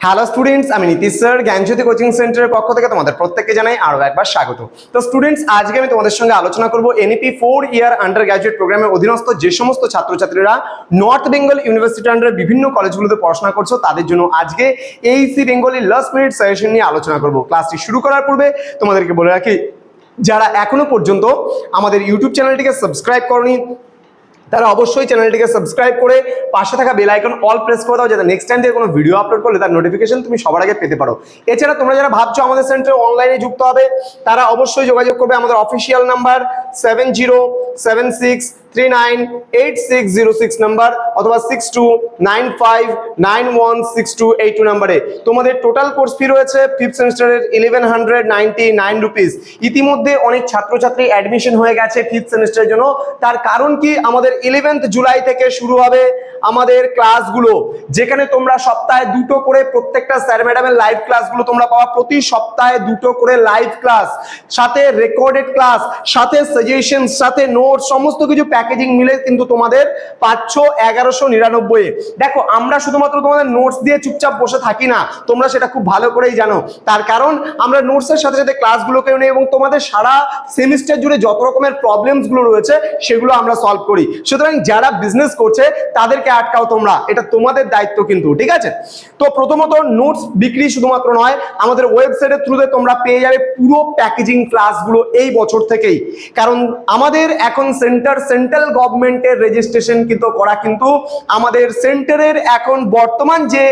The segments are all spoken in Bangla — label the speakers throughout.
Speaker 1: হ্যালো স্টুডেন্টস আমি নীতিশ স্যার জ্ঞানজ্যোতি কোচিং সেন্টারের পক্ষ থেকে তোমাদের প্রত্যেককে জানাই আরও একবার স্বাগত। তো স্টুডেন্টস আজকে আমি তোমাদের সঙ্গে আলোচনা করব NEP four year under graduate প্রোগ্রামের অধীনস্থ যে সমস্ত ছাত্রছাত্রীরা নর্থ বেঙ্গল ইউনিভার্সিটি আন্ডার বিভিন্ন কলেজগুলোতে পড়াশোনা করছ, তাদের জন্য আজকে AEC Bengali last minute suggestion নিয়ে আলোচনা করব। ক্লাসটি শুরু করার পূর্বে তোমাদেরকে বলে রাখি, যারা এখনও পর্যন্ত আমাদের ইউটিউব চ্যানেলটিকে সাবস্ক্রাইব করনি তারা অবশ্যই চ্যানেলটিকে সাবস্ক্রাইব করে পাশে থাকা বেল আইকন অল প্রেস করে দাও, যাতে নেক্সট টাইম থেকে কোনো ভিডিও আপলোড করলে তার নোটিফিকেশন তুমি সবার আগে পেতে পারো। এছাড়া তোমরা যারা ভাবছ আমাদের সেন্টারে অনলাইনে যুক্ত হবে, তারা অবশ্যই যোগাযোগ করবে আমাদের official number seven zero seven six three nine eight six zero six number অথবা six two nine five nine one six two eight two নাম্বারে তোমাদের টোটাল কোর্স ফি রয়েছে ফিফথ সেমিস্টারের eleven hundred ninety nine rupees ইতিমধ্যে অনেক ছাত্রছাত্রী অ্যাডমিশন হয়ে গেছে ফিফথ সেমিস্টারের জন্য। তার কারণ কি? আমাদের ইলেভেন্থ জুলাই থেকে শুরু হবে। আমাদের ক্লাসগুলো, যেখানে তোমরা সপ্তাহে দুটো করে প্রত্যেকটা স্যার ম্যাডামের লাইভ ক্লাসগুলো তোমরা পাওয়া প্রতি সপ্তাহে দুটো করে লাইভ ক্লাস সাথে রেকর্ডেড ক্লাস সাথে সাজেশন সাথে নোট সমস্ত কিছু প্যাকেজিং মিলে কিন্তু তোমাদের পাচ্ছ এগারোশো নিরানব্বই দেখো, আমরা শুধুমাত্র তোমাদের নোটস দিয়ে চুপচাপ বসে থাকি না, তোমরা সেটা খুব ভালো করেই জানো। তার কারণ, আমরা নোটসের সাথে সাথে ক্লাসগুলোকেও নিই এবং তোমাদের সারা সেমিস্টার জুড়ে যত রকমের প্রবলেমসগুলো রয়েছে, সেগুলো আমরা সলভ করি। সুতরাং যারা বিজনেস করছে, তাদেরকে আটকাও তোমরা। এটা তোমাদের দায়িত্ব কিন্তু, ঠিক আছে? তো প্রথমত নোটস বিক্রি শুধুমাত্র নয়, আমাদের ওয়েবসাইটের থ্রুতে তোমরা পেয়ে যাবে পুরো প্যাকেজিং ক্লাসগুলো এই বছর থেকেই। কারণ আমাদের এখন সেন্টার সেন্ট্রাল গভর্নমেন্টের রেজিস্ট্রেশন কিন্তু করা কিন্তু আমাদের সেন্টারের এখন বর্তমান যে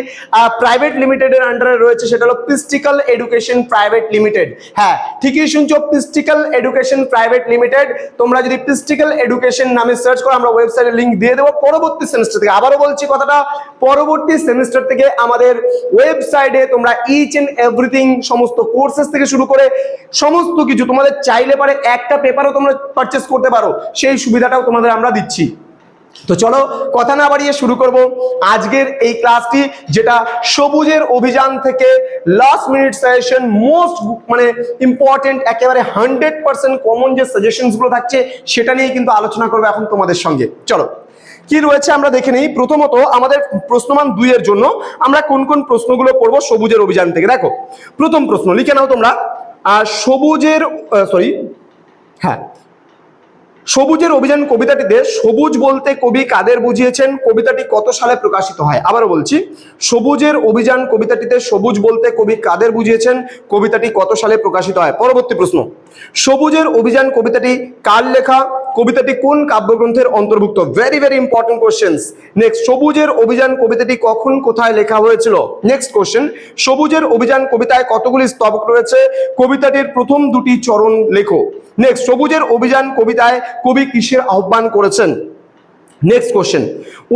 Speaker 1: প্রাইভেট লিমিটেডের আন্ডারে রয়েছে, সেটা হলো পিস্টিক্যাল এডুকেশন প্রাইভেট লিমিটেড হ্যাঁ ঠিকই শুনছো পিস্টিক্যাল এডুকেশন প্রাইভেট লিমিটেড তোমরা যদি পিস্টিক্যাল এডুকেশন নামে সার্চ করো, আমরা ওয়েবসাইটে লিংক দিয়ে দেবো, পরবর্তী সেমিস্টার থেকে আবারও বলছি কথাটা, পরবর্তী সেমিস্টার থেকে আমাদের ওয়েবসাইটে তোমরা ইচ এন্ড এভরিথিং সমস্ত কোর্সেস থেকে শুরু করে সমস্ত কিছু তোমাদের চাইলে পারে একটা পেপারও তোমরা পারচেস করতে পারো। সেই সুবিধাটাও তোমাদের আমরা দিচ্ছি। তো চলো কথা না বাড়িয়ে শুরু করব আজকের এই ক্লাসটি যেটা সবুজের অভিযান থেকে লাস্ট মিনিট সাজেশন মোস্ট মানে ইম্পর্টেন্ট একেবারে হান্ড্রেড পার্সেন্ট কমন যে সাজেশনসগুলো থাকছে, সেটা নিয়ে কিন্তু আলোচনা করব এখন তোমাদের সঙ্গে। চলো। কি রয়েছে আমরা দেখে নিই। প্রথমত আমাদের প্রশ্নমান দুইয়ের জন্য আমরা কোন কোন প্রশ্নগুলো পড়ব সবুজের অভিযান থেকে। দেখো, প্রথম প্রশ্ন, লিখে নাও তোমরা। সবুজের সরি হ্যাঁ সবুজের অভিযান কবিতাটিতে সবুজ বলতে কবি কাদের বুঝিয়েছেন? কবিতাটি কত সালে প্রকাশিত হয়? আবারও বলছি, সবুজের অভিযান কবিতাটিতে সবুজ বলতে কবি কাদের বুঝিয়েছেন? কবিতাটি কত সালে প্রকাশিত হয়? পরবর্তী প্রশ্ন, সবুজের অভিযান কবিতাটি কার লেখা? কবিতাটি কোন কাব্যগ্রন্থের অন্তর্ভুক্ত? Very very important questions next সবুজের অভিযান কবিতাটি কখন, কোথায় লেখা হয়েছিল? নেক্সট কোশ্চেন সবুজের অভিযান কবিতায় কতগুলি স্তবক রয়েছে? কবিতাটির প্রথম দুটি চরণ লেখো। নেক্সট সবুজের অভিযান কবিতায় কবি কিসের আহ্বান করেছেন? নেক্সট কোশ্চেন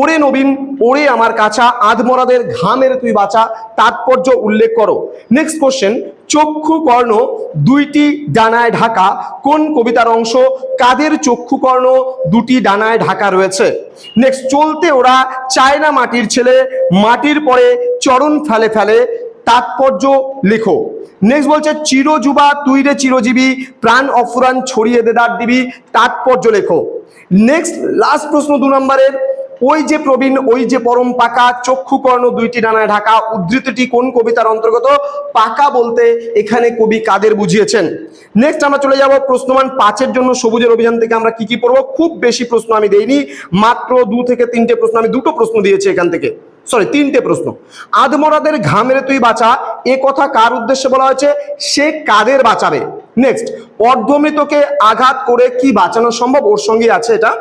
Speaker 1: ওরে নবীন, ওরে আমার কাছা, আধমরাদের ঘামের তুই বাঁচা, তাৎপর্য উল্লেখ করো। নেক্সট কোশ্চেন চক্ষু কর্ণ দুইটি ডানায় ঢাকা, কোন কবিতার অংশ? কাদের চক্ষু কর্ণ দুটি ডানায় ঢাকা রয়েছে? নেক্সট চলতে ওরা চায়না মাটির ছেলে, মাটির পরে চরণ ফেলে ফেলে তাৎপর্য লেখো। নেক্সট বলছে, চিরযুবা তুই রে চিরজীবী, প্রাণ অফুরান ছড়িয়ে দেদার দিবি। তাৎপর্য লেখো। নেক্সট লাস্ট প্রশ্ন দু নম্বরের, ওই যে প্রবীণ, ওই যে পরম পাকা চক্ষুকর্ণ দুইটি ডানায় ঢাকা, উদ্ধৃতিটি কোন কবিতার অন্তর্গত? পাকা বলতে এখানে কবি কাদের বুঝিয়েছেন? নেক্সট আমরা চলে যাব প্রশ্নমান পাঁচের জন্য সবুজের অভিযান থেকে আমরা কি কি পড়ব? খুব বেশি প্রশ্ন আমি দেইনি, মাত্র দু থেকে তিনটে প্রশ্ন, আমি দুটো প্রশ্ন দিয়েছি এখান থেকে। সরি তিনটে প্রশ্ন। আদমরাদের ঘামেরে তুই বাঁচা, এ কথা কার উদ্দেশ্যে বলা হয়েছে? সে কাদের বাঁচাবে? নেক্সট অর্ধমৃতকে আঘাত করে কি বাঁচানো সম্ভব? ওর সঙ্গে আছে এটা।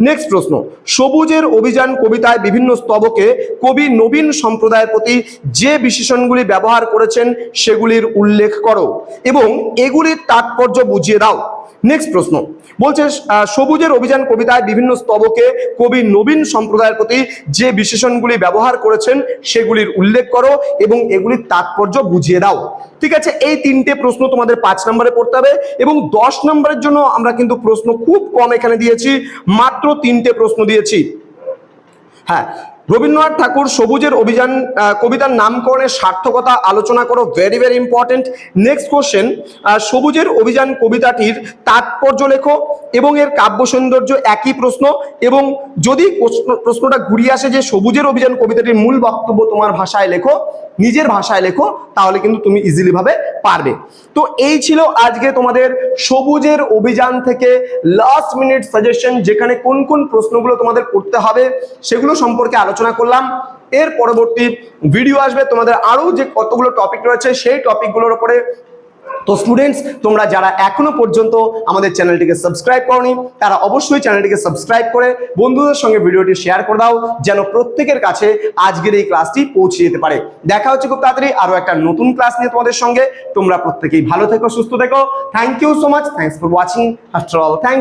Speaker 1: নেক্সট প্রশ্ন, সবুজের অভিযান কবিতায় বিভিন্ন স্তবকে কবি নবীন সম্প্রদায়ের প্রতি যে বিশেষণগুলি ব্যবহার করেছেন, সেগুলির উল্লেখ করো এবং এগুলির তাৎপর্য বুঝিয়ে দাও। নেক্সট প্রশ্ন। বলছে সবুজের অভিযান কবিতায় বিভিন্ন স্তবকে কবি নবীন সম্প্রদায়ের প্রতি যে বিশেষণগুলি ব্যবহার করেছেন, সেগুলির উল্লেখ করো এবং এগুলির তাৎপর্য বুঝিয়ে দাও। ঠিক আছে, এই তিনটে প্রশ্ন তোমাদের পাঁচ নম্বরে পড়তে হবে এবং দশ নম্বরের জন্য আমরা কিন্তু প্রশ্ন খুব কম এখানে দিয়েছি, মাত্র তিনটে প্রশ্ন দিয়েছি। হ্যাঁ রবীন্দ্রনাথ ঠাকুর সবুজের অভিযান কবিতার নামকরণের সার্থকতা আলোচনা করো very very important next question সবুজের অভিযান কবিতাটির তাৎপর্য লেখো এবং এর কাব্য সৌন্দর্য একই প্রশ্ন এবং যদি প্রশ্ন- প্রশ্নটা ঘুরিয়ে আসে যে সবুজের অভিযান কবিতাটির মূল বক্তব্য তোমার ভাষায় লেখো, নিজের ভাষায় লেখো, তাহলে কিন্তু তুমি ইজিলি ভাবে পারবে। তো এই ছিল আজকে তোমাদের সবুজের অভিযান থেকে লাস্ট মিনিট সাজেশন যেখানে কোন কোন প্রশ্নগুলো তোমাদের করতে হবে, সেগুলো সম্পর্কে আলোচনা করলাম। এর পরবর্তী ভিডিও আসবে। তোমাদের আরও যে কতগুলো টপিক রয়েছে, সেই টপিকগুলোর উপরে। তো স্টুডেন্টস তোমরা যারা এখনও পর্যন্ত আমাদের চ্যানেলটিকে সাবস্ক্রাইব করনি, তারা অবশ্যই চ্যানেলটিকে সাবস্ক্রাইব করে বন্ধুদের সঙ্গে ভিডিওটি শেয়ার করে দাও, যেন প্রত্যেকের কাছে আজকের এই ক্লাসটি পৌঁছে যেতে পারে। দেখা হচ্ছে খুব তাড়াতাড়ি আরও একটা নতুন ক্লাস নিয়ে তোমাদের সঙ্গে। তোমরা প্রত্যেকেই ভালো থেকো, সুস্থ থেকো। Thank you so much thanks for watching after all thank you